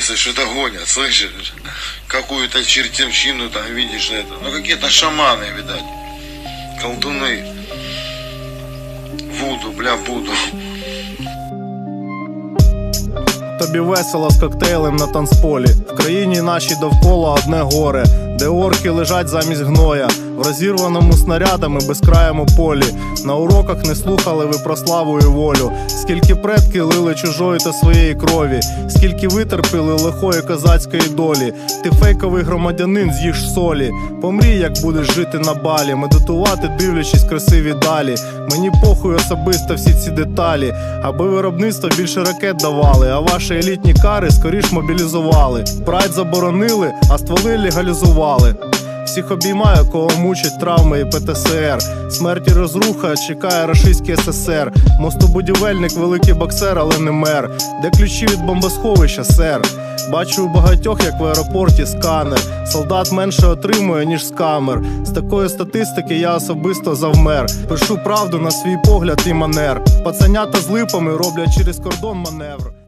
если что-то гонят, слышишь? Какую-то чертовщину там видишь это. Ну какие-то шаманы, видать. Колдуны. Вуду, бля, буду. Тобі весело з коктейлем на танцполі. В країні нашій довкола одне горе, де орки лежать замість гноя, в розірваному снарядами безкраєму полі. На уроках не слухали ви про славу і волю. Скільки предки лили чужої та своєї крові, скільки витерпіли лихої козацької долі. Ти фейковий громадянин з'їж солі. Помрій, як будеш жити на балі, медитувати, дивлячись красиві далі. Мені похуй особисто всі ці деталі, аби виробництво більше ракет давали, а ваші елітні кари скоріш мобілізували. Прайд заборонили, а стволи легалізували. Всіх обіймаю, кого мучать травми і ПТСР. Смерть і розруха чекає рашистський СССР. Мостобудівельник, великий боксер, але не мер. Де ключі від бомбосховища, сер? Бачу у багатьох, як в аеропорті сканер. Солдат менше отримує, ніж з камер. З такої статистики я особисто завмер. Пишу правду на свій погляд і манер. Пацанята з липами роблять через кордон маневр.